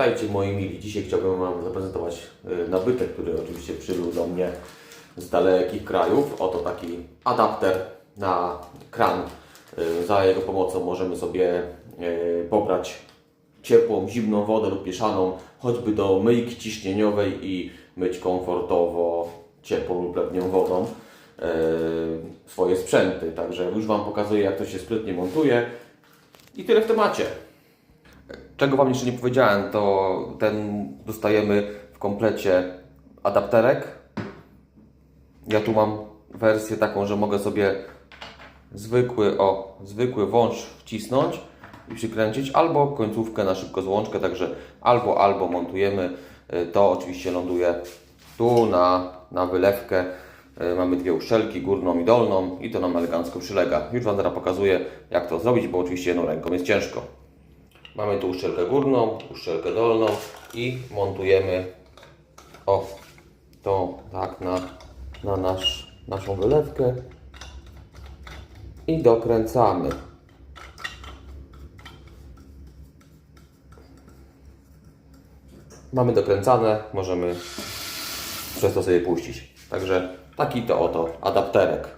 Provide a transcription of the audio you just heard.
Witajcie moi mili. Dzisiaj chciałbym Wam zaprezentować y, nabytek, który oczywiście przybył do mnie z dalekich krajów. Oto taki adapter na kran. Y, Za jego pomocą możemy sobie y, pobrać ciepłą, zimną wodę lub mieszaną, choćby do myjki ciśnieniowej i myć komfortowo ciepłą lub lewnią wodą swoje sprzęty. Także już Wam pokazuję, jak to się sprytnie montuje. I tyle w temacie. Czego Wam jeszcze nie powiedziałem, to ten dostajemy w komplecie adapterek. Ja tu mam wersję taką, że mogę sobie zwykły, o, zwykły wąż wcisnąć i przykręcić, albo końcówkę na szybko złączkę, także albo, albo montujemy. Y, To oczywiście ląduje tu na, na wylewkę. Y, Mamy dwie uszczelki, górną i dolną i to nam elegancko przylega. Już Wam teraz pokazuję, jak to zrobić, bo oczywiście jedną ręką jest ciężko. Mamy tu uszczelkę górną, uszczelkę dolną i montujemy o to tak na, na nasz, naszą wylewkę i dokręcamy. Mamy dokręcane, możemy przez to sobie puścić. Także taki to oto adapterek.